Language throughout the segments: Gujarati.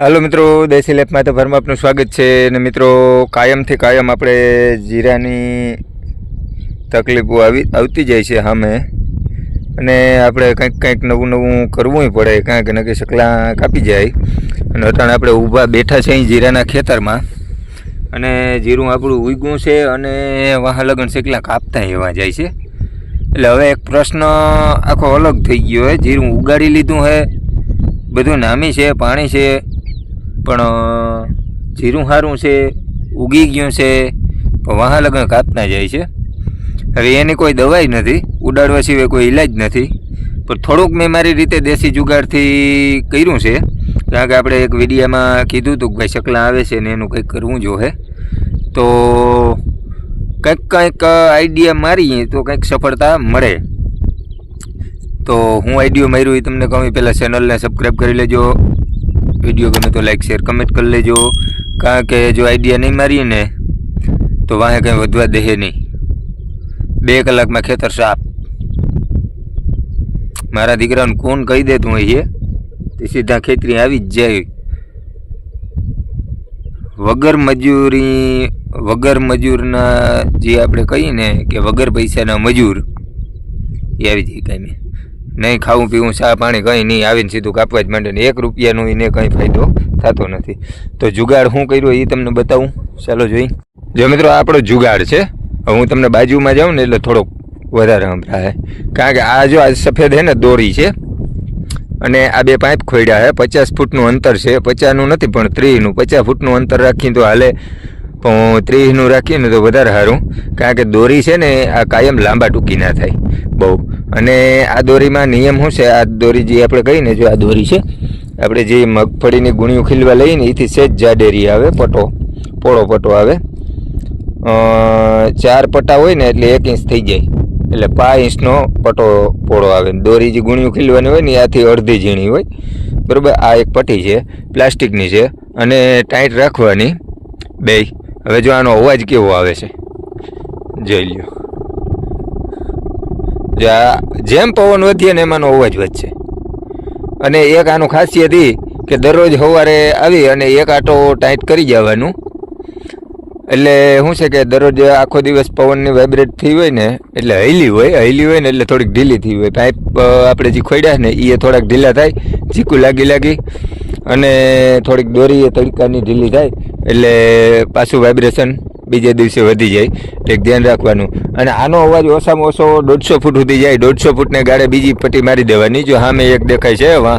હાલો મિત્રો, દેશી લેફમાં તો ભરમાં આપનું સ્વાગત છે અને મિત્રો, કાયમથી કાયમ આપણે જીરાની તકલીફો આવી, આવતી જાય છે સામે. અને આપણે કંઈક કંઈક નવું નવું કરવું પડે, કાંઈક નક્કી શકલા કાપી જાય. અને અટાણે આપણે ઊભા બેઠા છે અહીં જીરાના ખેતરમાં. અને જીરું આપણું ઉગ્યું છે અને વાહ લગન શેકલા કાપતા એવા જાય છે. એટલે હવે એક પ્રશ્ન આખો અલગ થઈ ગયો હોય જીરું ઉગાડી લીધું છે, બધું નામી છે, પાણી છે. પણ જીરું સારું છે, ઉગી ગયું છે, પણ લગન કાપતા જાય છે. હવે એની કોઈ દવાઈ નથી, ઉડાડવા સિવાય કોઈ ઈલાજ નથી. પણ થોડુંક મેં મારી રીતે દેશી જુગાડથી કર્યું છે. કારણ કે આપણે એક વિડીયામાં કીધું હતું કે ભાઈ શકલા આવે છે ને એનું કંઈક કરવું જોઈએ. તો કંઈક કંઈક આઈડિયા મારીએ તો કંઈક સફળતા મળે. તો હું આઈડિયો માર્યું એ તમને કહું પહેલાં ચેનલને સબસ્ક્રાઈબ કરી લેજો. વીડિયો ગમે તો લાઈક શેર કમેન્ટ કરી લેજો. કારણ કે જો આઈડિયા નહીં મારીએ ને, તો વાંહે કંઈ વધવા દે નહીં. બે કલાકમાં ખેતર સાફ. મારા દીકરાને કોણ કહી દેતું હોય તે સીધા ખેતરી આવી જ જાય. વગર મજૂરી, વગર મજૂરના જે આપણે કહીએ ને કે વગર પૈસાના મજૂર, એ આવી જાય કાંઈ નહીં, ખાવું, પીવું, ચા, પાણી કંઈ નહીં. આવીને સીધું કાપવા જ માંડે એક રૂપિયાનો એને કંઈ ફાયદો થતો નથી. તો જુગાડ શું કર્યો એ તમને બતાવું? ચાલો જોઈ. જો મિત્રો આપણો જુગાડ છે. હું તમને બાજુમાં જાઉં ને એટલે થોડોક વધારે સંભળાય. કારણ કે આ જો આ સફેદ હે ને, દોરી છે. અને આ બે પાઇપ ખોડ્યા છે પચાસ ફૂટનું અંતર છે. પચાસનું નથી, પણ ત્રીસનું. પચાસ ફૂટનું અંતર રાખીને તો હાલે. પણ ત્રીસનું રાખીએ ને તો વધારે સારું. કારણ કે દોરી છે ને, આ કાયમ લાંબા ટૂંકી ના થાય. બહુ. અને આ દોરીમાં નિયમ શું છે? આ દોરી જે આપણે કહીએ ને, જો આ દોરી છે, આપણે જે મગફળીની ગુણીઓ ખીલવા લઈએ ને, એથી સેજ જાડેરી આવે, પટો, પોળો પટો આવે. ચાર પટ્ટા હોય ને, એટલે એક ઇંચ થઈ જાય. એટલે પાંચ ઇંચનો પટો પોળો આવે. દોરી જે ગુણીઓ ખીલવાની હોય ને આથી અડધી ઝીણી હોય. બરાબર? આ એક પટ્ટી છે, પ્લાસ્ટિકની છે, અને ટાઈટ રાખવાની. બે હવે જો આનો અવાજ કેવો આવે છે? જોઈ લ્યો. જો આ જેમ પવન વધીએ ને એમાંનો અવાજ વધશે. અને એક આનું ખાસિયત એ કે દરરોજ સવારે આવી અને એક આટો ટાઈટ કરી જવાનું. એટલે શું છે કે દરરોજ આખો દિવસ પવનની વાઇબ્રેટ થઈ હોય ને, એટલે હૈલી હોય હૈલી હોય ને એટલે થોડીક ઢીલી થઈ હોય. પાઇપ આપણે જે ખોડ્યા ને એ થોડાક ઢીલા થાય ચીકુ લાગી લાગી અને થોડીક દોરી એ તડકાની ઢીલી થાય, એટલે પાછું વાઇબ્રેશન બીજે દિવસે વધી જાય. એટલે ધ્યાન રાખવાનું. અને આનો અવાજ ઓછામાં ઓછો દોઢસો ફૂટ સુધી જાય. દોઢસો ફૂટને ગાળે બીજી પટ્ટી મારી દેવાની. જો સામે એક દેખાય છે વાં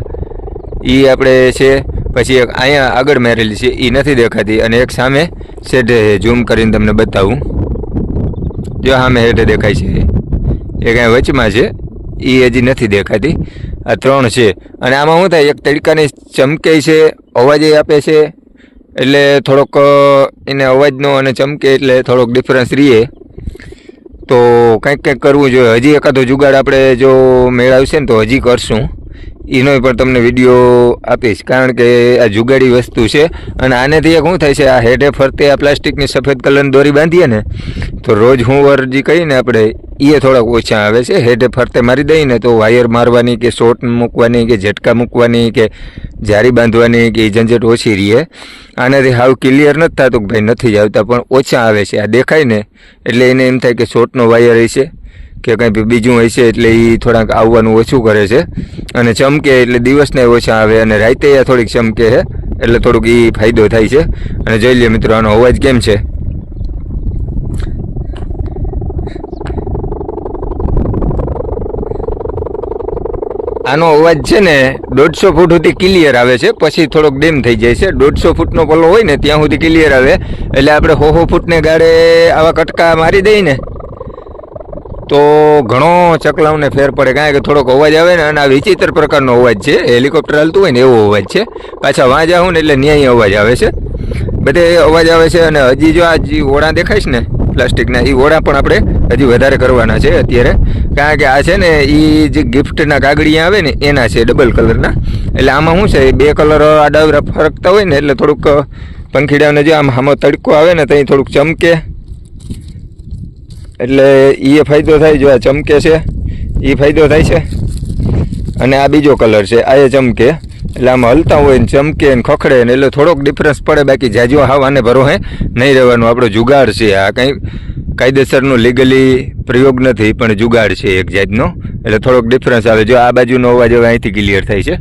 એ આપણે છે, પછી એક અહીંયા આગળ મારેલી છે. એ નથી દેખાતી. અને એક સામે શેઢે ઝૂમ કરીને તમને બતાવું. જો સામે હેઠે દેખાય છે. એ કાંઈ વચમાં છે. એ હજી નથી દેખાતી. આ ત્રણ છે. અને આમાં શું થાય? એક તડકાની ચમકે છે, અવાજ આપે છે. એટલે થોડોક એને અવાજનો અને ચમકે એટલે થોડોક ડિફરન્સ રહીએ તો કંઈક કંઈક કરવું જોઈએ. હજી એકાદો જુગાડ આપણે જો મેળવશે ને તો હજી કરશું. એનો પણ તમને વીડિયો આપીશ. કારણ કે આ જુગાડી વસ્તુ છે અને આનેથી એક શું થાય છે, આ હેઠે ફરતે આ પ્લાસ્ટિકની સફેદ કલરની દોરી બાંધીએ ને, તો રોજ હું વર કહીને આપણે એ થોડાક ઓછા આવે છે. હેડે ફરતે મારી દઈએ ને તો વાયર મારવાની કે શોર્ટ મૂકવાની કે ઝટકા મૂકવાની કે જારી બાંધવાની કે ઝંઝટ ઓછી રહીએ આનાથી હાવ ક્લિયર નથી થતું કે ભાઈ નથી આવતા, પણ ઓછા આવે છે. આ દેખાય ને, એટલે એને એમ થાય કે શોર્ટનો વાયર હશે. કે કંઈ બીજું હોય છે એટલે એ થોડાક આવવાનું ઓછું કરે છે. અને ચમકે એટલે દિવસને ઓછા આવે અને રાતે થોડીક ચમકે છે એટલે થોડુંક એ ફાયદો થાય છે. અને જોઈ લઈએ મિત્રો, આનો અવાજ કેમ છે? આનો અવાજ છે ને દોઢસો ફૂટ સુધી ક્લિયર આવે છે, પછી થોડોક ડેમ થઈ જાય છે. દોઢસો ફૂટનો પલ્લો હોય ને, ત્યાં સુધી ક્લિયર આવે. એટલે આપણે હો હો ફૂટને ગાડે આવા કટકા મારી દઈએ ને. તો ઘણો ચકલાઓને ફેર પડે. કારણ કે થોડોક અવાજ આવે ને, અને આ વિચિત્ર પ્રકારનો અવાજ છે. હેલિકોપ્ટર હાલતું હોય ને, એવો અવાજ છે. પાછા વાંજા હું ને, એટલે ન્યાય અવાજ આવે છે. બધે અવાજ આવે છે, અને હજી જો આ જે ઓળા દેખાય છે ને, પ્લાસ્ટિકના એ ઓળા પણ આપણે હજી વધારે કરવાના છે અત્યારે. કારણ કે આ છે ને એ જે ગિફ્ટના કાગળિયા આવે ને, એના છે ડબલ કલરના. એટલે આમાં શું છે, બે કલર આડા ફરકતા હોય ને, એટલે થોડુંક પંખીડાને જે આમ આમાં તડકો આવે ને ત્યાં થોડુંક ચમકે. એટલે એ ફાયદો થાય જો આ ચમકે છે એ ફાયદો થાય છે. અને આ બીજો કલર છે, આ એ ચમકે. એટલે આમાં હલતા હોય ને ચમકે ને ખખડે ને એટલે થોડોક ડિફરન્સ પડે, બાકી જાજો હાવ આને ભરોહે નહીં રહેવાનું. આપણો જુગાડ છે, આ કંઈ કાયદેસરનું લીગલી પ્રયોગ નથી, પણ જુગાડ છે એક જાતનો. એટલે થોડોક ડિફરન્સ આવે. જો આ બાજુનો અવાજ હવે અહીંથી ક્લિયર થાય છે.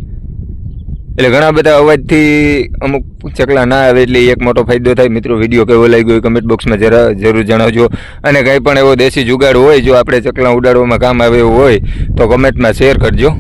એટલે ઘણા બધા અવાજથી અમુક ચકલા ના આવે એટલે એક મોટો ફાયદો થાય. મિત્રો વીડિયો કેવો લાગ્યો હોય કમેન્ટ બોક્સમાં જરા જરૂર જણાવજો. અને કંઈ પણ એવો દેશી જુગાડ હોય, જો આપણે ચકલા ઉડાડવામાં કામ આવે હોય, તો કમેન્ટમાં શેર કરજો.